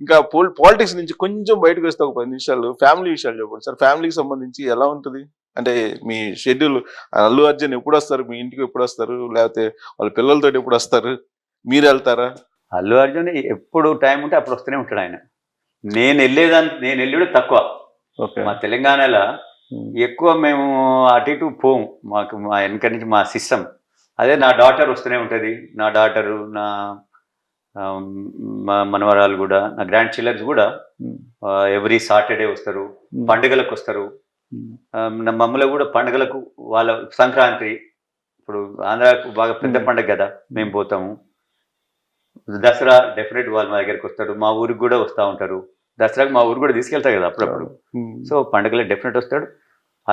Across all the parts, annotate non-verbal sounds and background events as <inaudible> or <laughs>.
ఇంకా పాలిటిక్స్ నుంచి కొంచెం బయటకు వస్తే ఒక పది నిమిషాలు ఫ్యామిలీ విషయాలు చెప్పండి. సార్ ఫ్యామిలీకి సంబంధించి ఎలా ఉంటుంది? అంటే మీ షెడ్యూల్ అల్లు అర్జున్ ఎప్పుడు వస్తారు? మీ ఇంటికి ఎప్పుడు వస్తారు? లేకపోతే వాళ్ళ పిల్లలతో ఎప్పుడు వస్తారు? మీరు వెళ్తారా? అల్లు అర్జున్ ఎప్పుడు టైం ఉంటే అప్పుడు వస్తూనే ఉంటాడు ఆయన. నేను వెళ్ళేదాన్ని నేను వెళ్ళేది తక్కువ. ఓకే. మా తెలంగాణలో ఎక్కువ మేము అటు ఇటు పోము. మాకు మా వెనక నుంచి మా సిస్టమ్. అదే నా డాటర్ వస్తూనే ఉంటుంది. నా డాటరు నా మా మనవరాలు కూడా నా గ్రాండ్ చిల్లర్స్ కూడా ఎవ్రీ సాటర్డే వస్తారు పండుగలకు వస్తారు. నా మమ్మల్ని కూడా పండుగలకు వాళ్ళ సంక్రాంతి ఇప్పుడు ఆంధ్రాకు బాగా పెద్ద. పండుగ కదా మేము పోతాము. దసరా డెఫినెట్ వాళ్ళు మా దగ్గరికి వస్తారు మా ఊరికి కూడా వస్తూ ఉంటారు. దసరాకు మా ఊరు కూడా తీసుకెళ్తారు కదా అప్పుడప్పుడు. సో పండుగలో డెఫినెట్ వస్తాడు.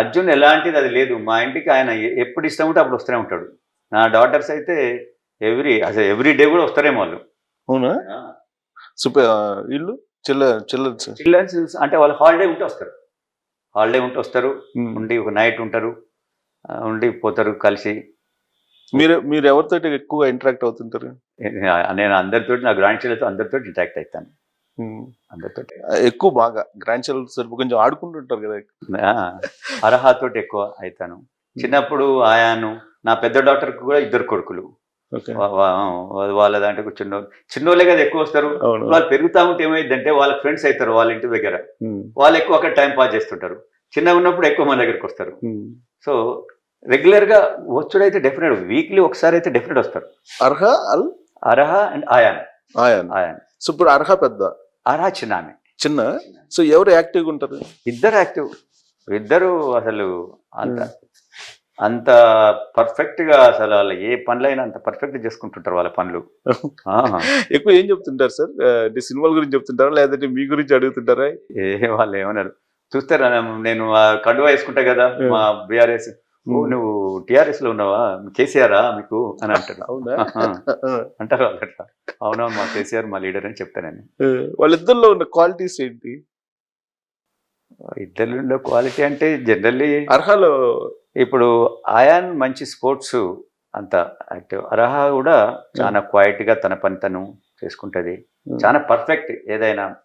అర్జున్ ఎలాంటిది అది లేదు మా ఇంటికి ఆయన ఎప్పుడు ఇష్టం ఉంటే అప్పుడు వస్తూనే ఉంటాడు. నా డాటర్స్ అయితే ఎవ్రీ అసలు ఎవ్రీ డే కూడా వస్తారేమో వాళ్ళు. అవునా? సూపర్. ఇల్లు చిల్ల చిల్లర్స్ చిల్డ్రన్స్ అంటే వాళ్ళు హాలిడే ఉంటే వస్తారు. హాలిడే ఉంటే వస్తారు. ఉండి ఒక నైట్ ఉంటారు. ఉండి పోతారు కలిసి. మీరు మీరు ఎవరితో ఎక్కువ ఇంటరాక్ట్ అవుతుంటారు? నేను అందరితో నా గ్రాండ్ చిల్డ్రన్తో అందరితో ఇంటాక్ట్ అవుతాను. అందరితో ఎక్కువ బాగా. గ్రాండ్ చిల్డ్రన్స్ కొంచెం ఆడుకుంటుంటారు కదా అర్హతోటి ఎక్కువ అవుతాను చిన్నప్పుడు ఆయాను నా పెద్ద డాక్టర్కి కూడా ఇద్దరు కొడుకులు. వాళ్ళ దాంట్లో చిన్న చిన్నోళ్ళే కదా ఎక్కువ వస్తారు. వాళ్ళు పెరుగుతా ఉంటే ఏమైందంటే వాళ్ళ ఫ్రెండ్స్ అవుతారు వాళ్ళ ఇంటి దగ్గర. వాళ్ళు ఎక్కువ అక్కడ టైం పాస్ చేస్తుంటారు. చిన్నగా ఉన్నప్పుడు ఎక్కువ మన దగ్గరికి వస్తారు. సో రెగ్యులర్గా వచ్చుడైతే డెఫినెట్ వీక్లీ ఒకసారి అయితే డెఫినెట్ వస్తారు. అర్హ అల్? అర్హ అండ్ ఆయాన్ ఆయాన్ ఆయాన్ సో ఇప్పుడు అర్హ పెద్ద? అర్హ చిన్న చిన్న? సో ఎవరు యాక్టివ్గా ఉంటారు? ఇద్దరు యాక్టివ్ ఇద్దరు అసలు అంత. అంత పర్ఫెక్ట్గా అసలు వాళ్ళ ఏ పనులైనా అంత పర్ఫెక్ట్ చేసుకుంటుంటారు వాళ్ళ పనులు. <laughs> ఎక్కువ ఏం చెప్తుంటారు సార్? అంటే సినిమాల గురించి చెప్తుంటారా? లేదంటే మీ గురించి అడుగుతుంటారా? ఏ వాళ్ళు ఏమన్నారు? చూస్తారా నేను కండువా వేసుకుంటా కదా మా బీఆర్ఎస్ నువ్వు టిఆర్ఎస్లో ఉన్నావా? కేసీఆరా మీకు? అని అంటారు అవునా. <laughs> అంటారు వాళ్ళు అట్లా. అవునవును మా కేసీఆర్ మా లీడర్ అని చెప్తానని వాళ్ళిద్దరిలో ఉన్న క్వాలిటీస్ ఏంటి? ఇద్దరిలో క్వాలిటీ అంటే జనరల్లీ అర్హలో ఇప్పుడు ఆయాన్ మంచి స్పోర్ట్స్ అంత యాక్టివ్. అర్హ కూడా చాలా క్వైట్గా తన పని తను చేసుకుంటది. చాలా పర్ఫెక్ట్ ఏదైనా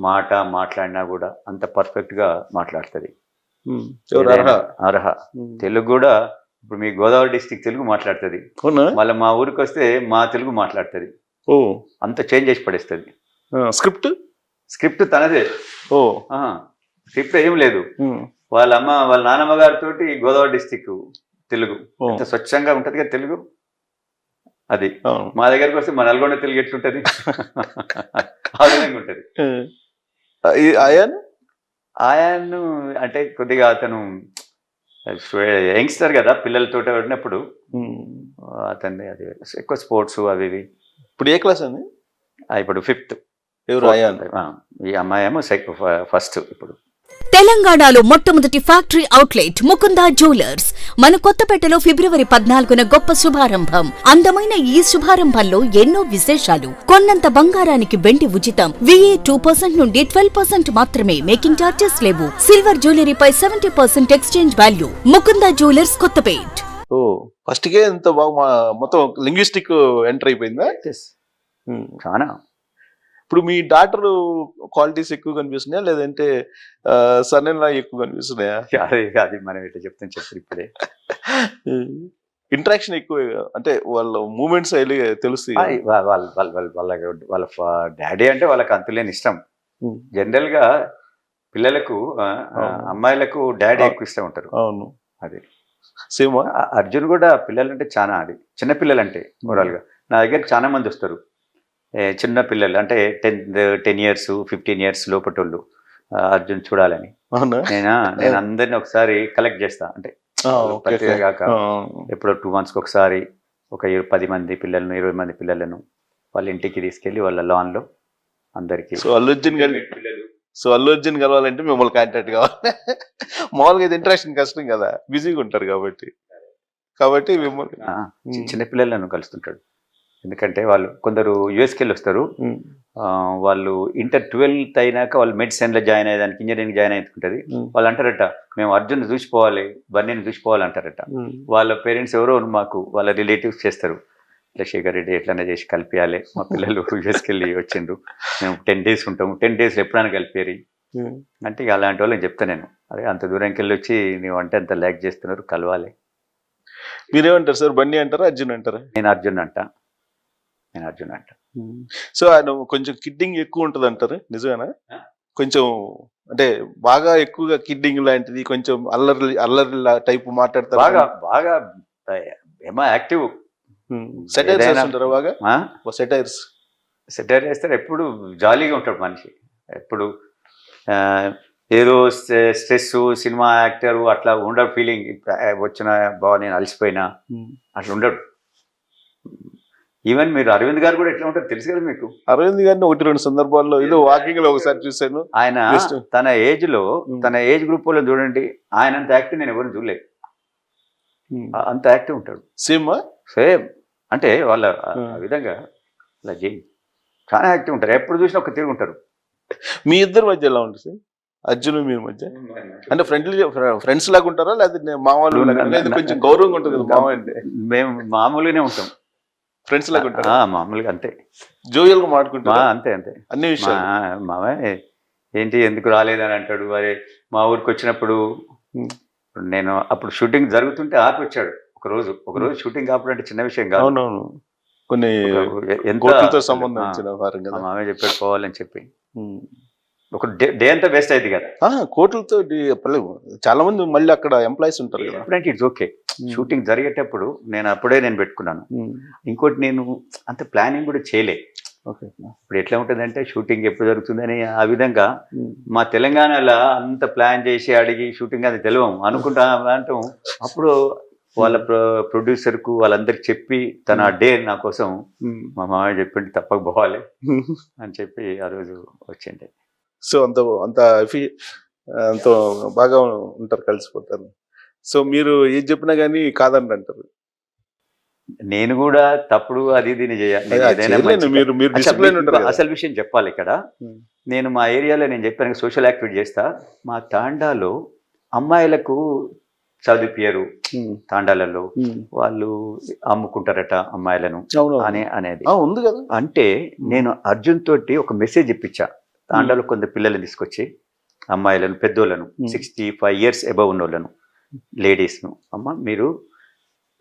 మాట మాట్లాడినా కూడా అంత పర్ఫెక్ట్గా మాట్లాడుతుంది ఎవరు అర్హ. తెలుగు కూడా ఇప్పుడు మీ గోదావరి డిస్టిక్ తెలుగు మాట్లాడుతుంది. మళ్ళీ మా ఊరికి వస్తే మా తెలుగు మాట్లాడుతుంది. ఓ. అంత చేంజ్ చేసి పడేస్తుంది. స్క్రిప్ట్? స్క్రిప్ట్ తనదే. ఓ. స్క్రిప్ట్ ఏం లేదు. వాళ్ళ అమ్మ వాళ్ళ నాన్నమ్మ గారితో గోదావరి డిస్టిక్ తెలుగు. స్వచ్ఛంగా ఉంటది కదా తెలుగు. అది. మా దగ్గరకు వస్తే మా నల్గొండ తెలుగు ఎట్లుంటది? <laughs> ఆ విధంగా ఉంటది. ఆ, ఈ అయాన్? ఆయాను అంటే కొద్దిగా అతను యంగ్స్టర్ కదా పిల్లలతో ఉన్నప్పుడు. అతన్ని అది ఎక్కువ స్పోర్ట్స్ అవి ఇవి. ఇప్పుడు ఏ క్లాస్ అండి? ఆ, ఇప్పుడు ఫిఫ్త్. ఎవరు ఈ అమ్మాయి ఏమో ఫస్ట్ ఇప్పుడు. తెలంగాణలో మొట్టమొదటి ఫ్యాక్టరీ అవుట్లెట్ ముకుందా జ్యువెలర్స్. మన కొత్తపేటలో ఫిబ్రవరి పద్నాలుగున గొప్ప శుభారంభం. అందమైన ఈ శుభారంభంలో ఎన్నో విశేషాలు. కొన్నంత బంగారానికి వెండి ఉచితం. విఏ టూ పర్సెంట్ నుండి ట్వెల్వ్ పర్సెంట్ మాత్రమే మేకింగ్ చార్జెస్ లేవు. Silver జ్యువెలరీపై seventy percent exchange value. Mukunda jewellers Kothapet. ఓ ఫస్ట్ కే ఎంత బాగా మొత్తం లింగ్విస్టిక్ ఎంటర్ అయిపోయిందా. చాలా. ఇప్పుడు మీ డాక్టర్ క్వాలిటీస్ ఎక్కువ కనిపిస్తున్నాయా? లేదంటే సన్నెలా ఎక్కువ కనిపిస్తున్నాయా? <laughs> అది అది మనం ఎట్లా చెప్తాం చెప్పారు ఇప్పుడే. <laughs> ఇంటరాక్షన్ ఎక్కువ అంటే వాళ్ళ మూమెంట్స్ తెలుస్తాయి వాళ్ళ వాళ్ళ వాళ్ళ వాళ్ళ డాడీ అంటే వాళ్ళకి అంతులేని ఇష్టం. జనరల్గా పిల్లలకు. అమ్మాయిలకు డాడీ ఎక్కువ ఇష్టం ఉంటారు. అవును. అది. సేమా అర్జున్ కూడా పిల్లలంటే చాలా అది. చిన్న పిల్లలంటే ఓవరాల్గా నా దగ్గర చాలా మంది వస్తారు. చిన్న పిల్లలు అంటే ten ten years fifteen years లోపటోళ్ళు Arjun చూడాలని. నేనా? నేను అందరిని ఒకసారి కలెక్ట్ చేస్తా అంటే. కాక ఎప్పుడో టూ మంత్స్కి ఒకసారి ఒక పది మంది పిల్లలను ఇరవై మంది పిల్లలను వాళ్ళ ఇంటికి తీసుకెళ్ళి వాళ్ళ లాన్లో అందరికీ సో అల్లు అర్జున్ గారి సో అల్లు అర్జున్ కలవాలంటే మిమ్మల్ని కాంటాక్ట్ కావాలి. మామూలుగా ఇది ఇంటరాక్షన్ కష్టం కదా బిజీగా ఉంటారు కాబట్టి. కాబట్టి మిమ్మల్ని చిన్న పిల్లలను కలుస్తుంటాడు. ఎందుకంటే వాళ్ళు కొందరు యుఎస్కి వెళ్ళి వస్తారు వాళ్ళు ఇంటర్ ట్వెల్త్ అయినాక వాళ్ళు మెడిసిన్లో జాయిన్ అయ్యేదానికి ఇంజనీరింగ్ జాయిన్ అవుతుంటుంది వాళ్ళు అంటారట మేము అర్జున్ చూసిపోవాలి బన్నీని చూసిపోవాలి అంటారట వాళ్ళ పేరెంట్స్ ఎవరో మాకు వాళ్ళ రిలేటివ్స్ చేస్తారు. ఇట్లా శేఖర్ రెడ్డి ఎట్లైనా చేసి కలిపియాలి. మా పిల్లలు <laughs> యూఎస్కి వెళ్ళి వచ్చిండ్రు. మేము టెన్ డేస్ ఉంటాము. టెన్ డేస్ ఎప్పుడైనా కలిపేరి అంటే ఇక అలాంటి వాళ్ళని చెప్తా నేను. అరే అంత దూరంకి వెళ్ళి వచ్చి నీవు అంటే అంత ల్యాక్ చేస్తున్నారు కలవాలి. మీరేమంటారు సార్? బండి అంటారా? అర్జున్ అంటారా? నేను అర్జున్ అంట. నేను అర్జున్ అంట. సో ఆయన కొంచెం కిడ్డింగ్ ఎక్కువ ఉంటది అంటారు నిజమేనా? కొంచెం అంటే బాగా ఎక్కువగా కిడ్డింగ్ లాంటిది కొంచెం అల్లరి అల్లరి టైప్ మాట్లాడతారు బాగా బాగా ఏమో యాక్టివ్. సెటైర్స్ బాగా? సెటైర్స్ సెటర్ చేస్తారు ఎప్పుడు జాలీగా ఉంటాడు మనిషి. ఎప్పుడు ఏదో స్ట్రెస్ సినిమా యాక్టర్ అట్లా ఉండడు ఫీలింగ్. వచ్చిన బాగా నేను అలసిపోయినా అట్లా ఉండడు. ఈవెన్ మీరు అరవింద్ గారు కూడా ఎట్లా ఉంటారు తెలుసు కదా మీకు? అరవింద్ గారిని ఒకటి రెండు సందర్భాల్లో ఏదో వాకింగ్లో ఒకసారి చూశాను. ఆయన తన ఏజ్లో Hmm. తన ఏజ్ గ్రూప్లో చూడండి ఆయన అంత యాక్టివ్ నేను ఎవరిని చూడలేదు ఆ- అంత యాక్టివ్ ఉంటాడు. సేమ్ సేమ్ అంటే వాళ్ళ ఆ- Hmm. విధంగా అలా చేయి. చాలా యాక్టివ్ ఉంటారు. ఎప్పుడు చూసినా ఒక తిరిగి ఉంటారు. మీ ఇద్దరి మధ్య ఎలా ఉంటుంది సార్? అర్జున్ మీ మధ్య? అంటే ఫ్రెండ్లీ ఫ్రెండ్స్ లాగా ఉంటారా? లేదా మామూలు కొంచెం గౌరవంగా ఉంటుంది కదా మామ అంటే మేము మామూలుగానే ఉంటాం. ఫ్రెండ్స్ లాగా ఉంటారా? ఆ, మామూలుగా అంతే. జోయల్గా మా మాట్లాడుకుంటారా అంతే అంతే. అన్ని మా విషయాలు మామయ్య ఏంటి ఎందుకు రాలేదని అంటాడు. మరి మా ఊరికి వచ్చినప్పుడు. నేను అప్పుడు షూటింగ్ జరుగుతుంటే ఆపి వచ్చాడు ఒక రోజు ఒక రోజు షూటింగ్ ఆపడం అంటే చిన్న విషయం కాదు. అవునవును. కొన్ని ఒక- ఎంత కోట్లతో సంబంధం ఆ, ఇచ్చిన వారం మా కదా మామయ్య చెప్పాడు పోవాలని చెప్పి. ఒక డే డే అంతా వేస్ట్ అయింది కదా. ఆ, కోట్లతో డి- పర్లేదు. చాలా మంది మళ్ళీ అక్కడ ఎంప్లాయీస్ ఉంటారు కదా. ఇట్స్ ఓకే షూటింగ్ జరిగేటప్పుడు నేను అప్పుడే నేను పెట్టుకున్నాను. ఇంకోటి నేను అంత ప్లానింగ్ కూడా చేయలే. ఓకే. ఇప్పుడు ఎట్లా ఉంటుందంటే షూటింగ్ ఎప్పుడు జరుగుతుందని ఆ విధంగా. మా తెలంగాణలో అంత ప్లాన్ చేసి అడిగి షూటింగ్ అది తెలియం అనుకుంటా అంటాం. అప్పుడు వాళ్ళ ప్రొడ్యూసర్కు వాళ్ళందరికి చెప్పి తన డే నా కోసం. మా మామయ్య చెప్పింది తప్పక పోవాలి అని చెప్పి ఆ రోజు వచ్చిండే. సో అంత అంత అంత బాగా ఉంటారు కలిసిపోతారు. సో మీరు ఏది చెప్పినా కానీ కాదండి అంటారు నేను కూడా తప్పుడు అది దీన్ని చేయాలి. అసలు విషయం చెప్పాలి ఇక్కడ. నేను మా ఏరియాలో నేను చెప్పాను సోషల్ యాక్టివిటీ చేస్తా మా తాండాలో అమ్మాయిలకు చదివిపియరు ఉమ్. తాండాలలో. వాళ్ళు అమ్ముకుంటారట అమ్మాయిలను అనే అనేది ఉంది కదా అంటే నేను అర్జున్ తోటి ఒక మెసేజ్ ఇప్పించా తాండాలో కొంత పిల్లల్ని తీసుకొచ్చి అమ్మాయిలను పెద్దోళ్ళను. సిక్స్టీ ఫైవ్ ఇయర్స్ అబవ్ ఉన్న వాళ్ళను లేడీస్ను. అమ్మ మీరు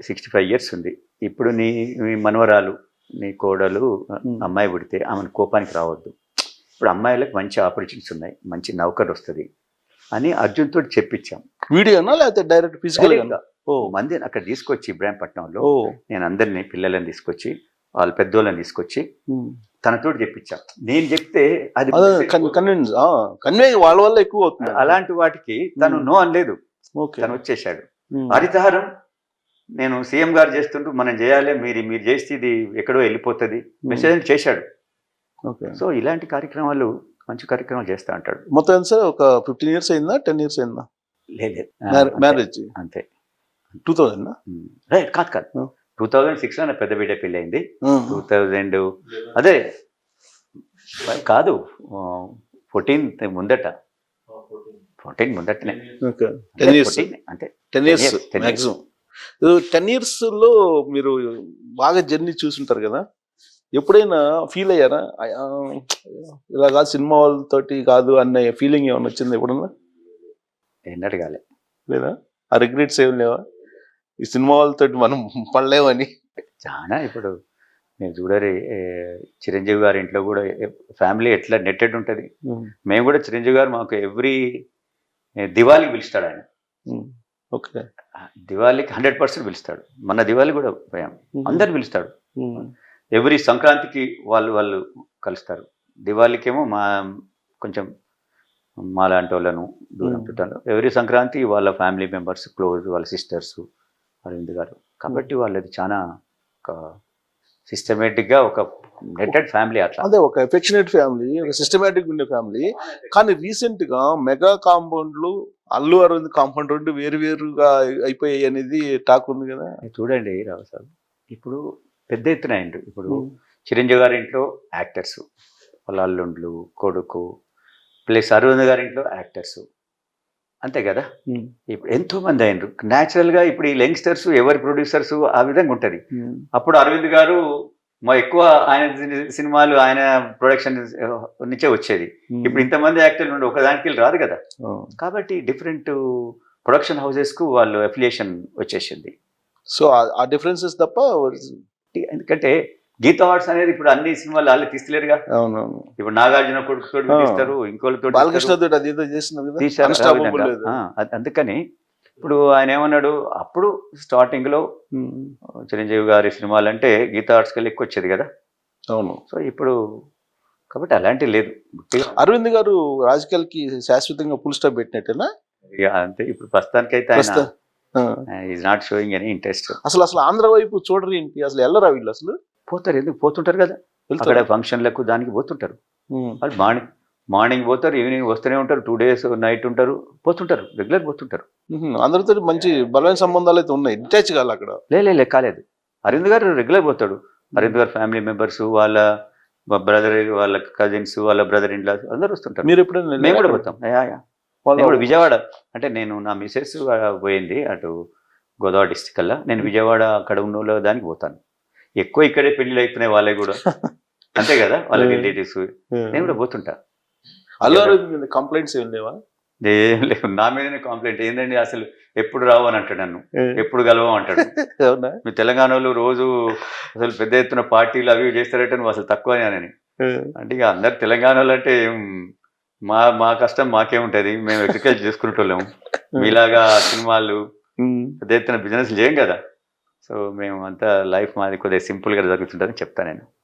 సిక్స్టీ ఫైవ్ ఇయర్స్ ఉంది. ఇప్పుడు నీ మీ మనవరాలు నీ కోడలు. అమ్మాయి పుడితే ఆమెను కోపానికి రావద్దు. ఇప్పుడు అమ్మాయిలకు మంచి ఆపర్చునిటీస్ ఉన్నాయి. మంచి నౌకర్ వస్తుంది అని అర్జున్ తోటి చెప్పించాం. వీడియోనా లేకపోతే డైరెక్ట్ ఫిజికల్. ఓ మంది అక్కడ తీసుకొచ్చి ఇబ్రాహీంపట్నంలో నేను అందరినీ పిల్లలని తీసుకొచ్చి వాళ్ళ పెద్దోళ్ళని తీసుకొచ్చి. తనతోటి చెప్పించా. నేను చెప్తే అది కన్విన్స్ కన్వే వాళ్ళ వల్ల ఎక్కువ అవుతుంది. అలాంటి వాటికి తను. నో అనలేదు. తను వచ్చేసాడు. హరితహారం నేను సీఎం గారు చేస్తుంటూ మనం చేయాలి మీరు మీరు చేస్తే ఇది ఎక్కడో వెళ్ళిపోతుంది మెసేజ్ చేశాడు. ఓకే. సో ఇలాంటి కార్యక్రమాలు మంచి కార్యక్రమాలు చేస్తా అంటాడు. మొత్తం సార్? ఒక ఫిఫ్టీన్ ఇయర్స్ అయిందా టెన్ ఇయర్స్ అయిందా? లేదు మ్యారేజ్? అంతే. టూ థౌజండ్ రైట్ కాదు కాదు. టూ థౌజండ్ సిక్స్లో నా పెద్ద బిడ్డ పెళ్ళి అయింది. టూ థౌజండ్ అదే కాదు ఫోర్టీన్ ముందట. ఫోర్టీన్ టెన్ ఇయర్స్ 14 అంటే ten years years, 10 years. Maximum ten ఇయర్స్లో మీరు బాగా జర్నీ చూసుంటారు కదా? ఎప్పుడైనా ఫీల్ అయ్యారా? ఇలా కాదు సినిమా వాళ్ళతోటి కాదు అన్న ఫీలింగ్ ఏమైనా వచ్చింది ఎప్పుడన్నా? ఎన్నటి కాలే. లేదా? ఆ రిగ్రెట్స్ ఏం లేవా? ఈ సినిమా వాళ్ళతోటి మనం పడలేమని. చాలా ఇప్పుడు మీరు చూడరి చిరంజీవి గారి ఇంట్లో కూడా ఫ్యామిలీ ఎట్లా నెట్టెడ్ ఉంటుంది. మేము కూడా చిరంజీవి గారు మాకు ఎవ్రీ దివాళీకి పిలుస్తాడు ఆయన. ఓకే. దివాళీకి హండ్రెడ్ పర్సెంట్ పిలుస్తాడు. మన దివాళీ కూడా పోయాం. అందరు పిలుస్తాడు ఎవ్రీ సంక్రాంతికి వాళ్ళు వాళ్ళు కలుస్తారు. దివాళీకేమో మా కొంచెం మా లాంటి వాళ్ళను దూరం. పెట్టాను ఎవ్రీ సంక్రాంతి వాళ్ళ ఫ్యామిలీ మెంబర్స్ క్లోజ్ వాళ్ళ సిస్టర్స్ అరవింద్ గారు. కాబట్టి వాళ్ళది చాలా ఒక సిస్టమేటిక్గా ఒక నెట్టెడ్ ఫ్యామిలీ అట్లా. అదే ఒక ఎఫెక్షనేట్ ఫ్యామిలీ ఒక సిస్టమేటిక్ ఉండే ఫ్యామిలీ కానీ రీసెంట్గా మెగా కాంపౌండ్లు అల్లు అరవింద్ కాంపౌండ్ రెండు వేరు వేరుగా అయిపోయాయి అనేది టాక్ ఉంది కదా. చూడండి రావు సార్ ఇప్పుడు పెద్ద ఎత్తున ఇప్పుడు చిరంజీవి గారి ఇంట్లో యాక్టర్స్ వాళ్ళ అల్లుండ్లు కొడుకు ప్లస్ అరవింద్ గారి ఇంట్లో యాక్టర్స్ అంతే కదా? ఇప్పుడు ఎంతో మంది అయినరు న్యాచురల్గా ఇప్పుడు ఈ యంగ్స్టర్స్ ఎవరి ప్రొడ్యూసర్స్ ఆ విధంగా ఉంటది. అప్పుడు అరవింద్ గారు మా ఎక్కువ ఆయన సినిమాలు ఆయన ప్రొడక్షన్ నుంచే వచ్చేది. ఇప్పుడు ఇంతమంది యాక్టర్లు ఉండి ఒకదానికి వెళ్ళి రాదు కదా? కాబట్టి డిఫరెంట్ ప్రొడక్షన్ హౌసెస్కు వాళ్ళు అఫిలియేషన్ వచ్చేసింది. సో ఆ డిఫరెన్సెస్ తప్ప ఎందుకంటే గీతా అవార్డ్స్ అనేది ఇప్పుడు అన్ని సినిమాలు వాళ్ళు తీస్తలేరుగా. అవునవును. ఇప్పుడు నాగార్జున కొడుకు. తీస్తారు ఇంకోళ్ళతో బాలకృష్ణ అందుకని ఇప్పుడు ఆయన ఏమన్నాడు అప్పుడు స్టార్టింగ్లో. చిరంజీవి గారి సినిమాలు అంటే గీతా ఆర్ట్స్కి వెళ్ళి ఎక్కువ వచ్చేది కదా. అవును. సో ఇప్పుడు కాబట్టి అలాంటివి లేదు. అరవింద్ గారు రాజకీయాలకి శాశ్వతంగా ఫుల్ స్టాప్ పెట్టినట్టేనా? అంతే ఇప్పుడు ప్రస్తుతానికైతే. Is not showing any interest అసలు అసలు ఆంధ్ర వైపు చూడరు ఏంటి? అసలు వెళ్ళరా వీళ్ళు అసలు? పోతారు. ఎందుకు? పోతుంటారు కదా. అక్కడ ఫంక్షన్లకు దానికి పోతుంటారు. వాళ్ళు మార్నింగ్ మార్నింగ్ పోతారు ఈవినింగ్ వస్తూనే ఉంటారు. టూ డేస్ నైట్ ఉంటారు పోతుంటారు. రెగ్యులర్ పోతుంటారు. అందరితో మంచి బలమైన సంబంధాలు అయితే ఉన్నాయి. డిటాచ్ కాదు అక్కడ. లే కాలేదు. అరవింద్ గారు రెగ్యులర్ పోతాడు. అరవింద్ గారు ఫ్యామిలీ మెంబర్స్ వాళ్ళ బ్రదర్ వాళ్ళ కజిన్స్ వాళ్ళ బ్రదర్ ఇన్ అందరూ వస్తుంటారు. మీరు ఎప్పుడైనా మేము కూడా? పోతాం. కూడా విజయవాడ అంటే నేను నా మిసెస్ పోయింది అటు గోదావరి డిస్టిక్ అలా నేను విజయవాడ అక్కడ ఉన్న దానికి పోతాను. ఎక్కువ ఇక్కడే పెళ్ళిళ్ళు అవుతున్నాయి వాళ్ళకి కూడా. <laughs> అంతే కదా? వాళ్ళ. రిలేటివ్స్ నేను కూడా పోతుంటా. అల్లు అరవింద్ మీద కంప్లైంట్స్ ఏం లేవా? ఏం లేవు. నా మీదనే కాంప్లైంట్ ఏందండి అసలు ఎప్పుడు రావు అని అంటాడు నన్ను. ఎప్పుడు కలవం అంటాడు. <laughs> మీ తెలంగాణలో రోజు అసలు పెద్ద ఎత్తున పార్టీలు అవి చేస్తారంటే నువ్వు అసలు తక్కువ అని అంటే ఇక అందరు తెలంగాణలో అంటే మా మా కష్టం మాకేముంటది. మేము అగ్రికల్చర్ చేసుకునేటోళ్ళము <laughs> మీలాగా సినిమాలు ఉమ్. పెద్ద ఎత్తున బిజినెస్ చేయం కదా. సో మేము అంతా లైఫ్ మాది కొద్దిగా సింపుల్గా జరుగుతుంటుందని చెప్తాను నేను.